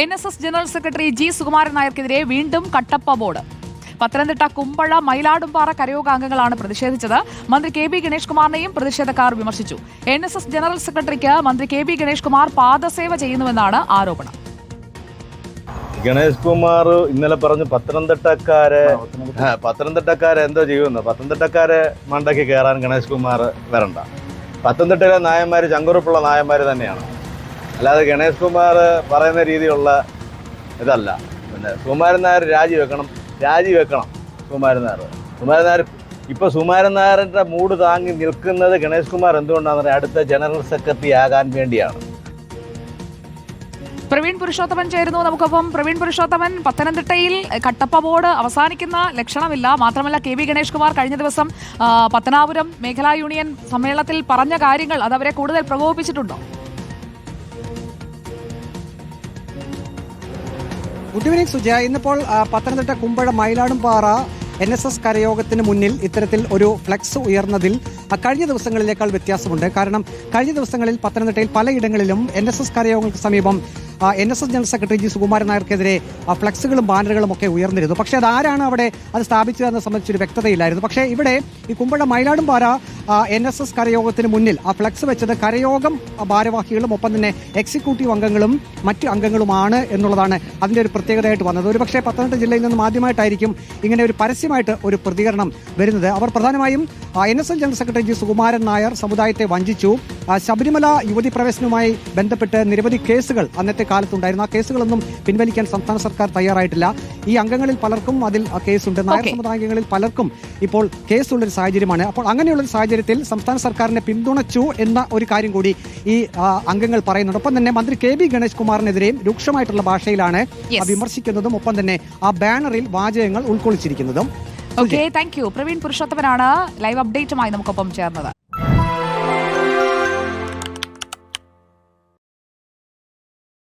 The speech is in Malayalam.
N S S general secretary G Sukumaran നായർക്കെതിരെ വീണ്ടും കട്ടപ്പ ബോർഡ്. പത്തനംതിട്ട കുമ്പള മയിലാടുംപാറ കരയോഗ അംഗങ്ങളാണ് പ്രതിഷേധിച്ചത്. മന്ത്രി കെ ബി ഗണേഷ് കുമാറിനെയും പ്രതിഷേധക്കാർ വിമർശിച്ചു. എൻ എസ് എസ് ജനറൽ സെക്രട്ടറിക്ക് മന്ത്രി കെ ബി ഗണേഷ് കുമാർ പാദസേവ ചെയ്യുന്നുവെന്നാണ് ആരോപണം. ഗണേഷ് കുമാർ ഇന്നലെ പറഞ്ഞു പത്തനംതിട്ടക്കാരെ പത്തനംതിട്ടക്കാരെ എന്തോ ചെയ്യുന്നു പത്തനംതിട്ടക്കാരെ മണ്ടയ്ക്ക് കയറാൻ ഗണേഷ് കുമാർ വരണ്ട. പത്തനംതിട്ടയിലെ നായന്മാർ ചങ്കുറുപ്പുള്ള നായന്മാർ തന്നെയാണ്. അല്ലാതെ ഗണേഷ് കുമാർ പറയുന്ന രീതിയിലുള്ള ഇതല്ല. പിന്നെ സുകുമാരൻ നായർ രാജിവെക്കണം രാജിവെക്കണം സുകുമാരൻ നായർ. സുകുമാരൻ നായർ ഇപ്പോൾ സുകുമാരൻ നായരുടെ മൂട് താങ്ങി നിൽക്കുന്നത് ഗണേഷ് കുമാർ എന്തുകൊണ്ടാണെന്ന് അടുത്ത ജനറൽ സെക്രട്ടറി ആകാൻ വേണ്ടിയാണ്. പ്രവീൺ പുരുഷോത്തമൻ ചേരുന്നു നമുക്കൊപ്പം. പ്രവീൺ പുരുഷോത്തമൻ പത്തനംതിട്ടയിൽ കട്ടപ്പ ബോർഡ് അവസാനിക്കുന്ന ലക്ഷണമില്ല. മാത്രമല്ല കെ വി ഗണേഷ് കുമാർ കഴിഞ്ഞ ദിവസം പത്തനാപുരം മേഖലാ യൂണിയൻ സമ്മേളനത്തിൽ പറഞ്ഞ കാര്യങ്ങൾ അത് അവരെ കൂടുതൽ പ്രകോപിപ്പിച്ചിട്ടുണ്ടോ? ഗുഡ് ഈവനിങ് സുജയ ഇന്നിപ്പോൾ Pathanamthitta Kumbazha Mayiladumpara N S S കരയോഗത്തിന് മുന്നിൽ ഇത്തരത്തിൽ ഒരു ഫ്ലെക്സ് ഉയർന്നതിൽ കഴിഞ്ഞ ദിവസങ്ങളിലേക്കാൾ വ്യത്യാസമുണ്ട്. കാരണം കഴിഞ്ഞ ദിവസങ്ങളിൽ പത്തനംതിട്ടയിൽ പലയിടങ്ങളിലും എൻ എസ് എസ് കരയോഗങ്ങൾക്ക് സമീപം N S S general secretary G Sukumaran നായർക്കെതിരെ ഫ്ലക്സുകളും ബാനറുകളും ഒക്കെ ഉയർന്നിരുന്നു. പക്ഷേ അതാരാണ് അവിടെ അത് സ്ഥാപിച്ചതെന്ന് സംബന്ധിച്ചൊരു വ്യക്തതയില്ലായിരുന്നു. പക്ഷേ ഇവിടെ ഈ Kumbazha Mayiladumpara N S S കരയോഗത്തിന് മുന്നിൽ ആ ഫ്ലക്സ് വെച്ചത് കരയോഗം ഭാരവാഹികളും ഒപ്പം തന്നെ എക്സിക്യൂട്ടീവ് അംഗങ്ങളും മറ്റ് അംഗങ്ങളുമാണ് എന്നുള്ളതാണ് അതിന്റെ ഒരു പ്രത്യേകതയായിട്ട് വന്നത്. ഒരു പക്ഷേ പത്തനംതിട്ട ജില്ലയിൽ നിന്നും ആദ്യമായിട്ടായിരിക്കും ഇങ്ങനെ ഒരു പരസ്യമായിട്ട് ഒരു പ്രതികരണം വരുന്നത്. അവർ പ്രധാനമായും N S L general secretary G Sukumaran Nair സമുദായത്തെ വഞ്ചിച്ചു. ശബരിമല യുവതി പ്രവേശനവുമായി ബന്ധപ്പെട്ട് നിരവധി കേസുകൾ അന്നത്തെ കാലത്തുണ്ടായിരുന്നു. ആ കേസുകളൊന്നും പിൻവലിക്കാൻ സംസ്ഥാന സർക്കാർ തയ്യാറായിട്ടില്ല. ഈ അംഗങ്ങളിൽ പലർക്കും അതിൽ കേസുണ്ട്. നായർ സമുദായങ്ങളിൽ പലർക്കും ഇപ്പോൾ കേസുള്ളൊരു സാഹചര്യമാണ്. അപ്പോൾ അങ്ങനെയുള്ളൊരു സാഹചര്യത്തിൽ സംസ്ഥാന സർക്കാരിനെ പിന്തുണച്ചു എന്ന ഒരു കാര്യം കൂടി ഈ അംഗങ്ങൾ പറയുന്നുണ്ട്. ഒപ്പം തന്നെ മന്ത്രി കെ ബി ഗണേഷ് കുമാറിനെതിരെയും രൂക്ഷമായിട്ടുള്ള ഭാഷയിലാണ്. വിമർശിക്കുന്നതും ഒപ്പം തന്നെ ആ ബാനറിൽ വാചകങ്ങൾ ഉൾക്കൊള്ളിച്ചിരിക്കുന്നതും. ഓക്കെ താങ്ക് യു പ്രവീൺ പുരുഷോത്തമനാണ്. ലൈവ് അപ്ഡേറ്റുമായി നമുക്കൊപ്പം ചേർന്നത്.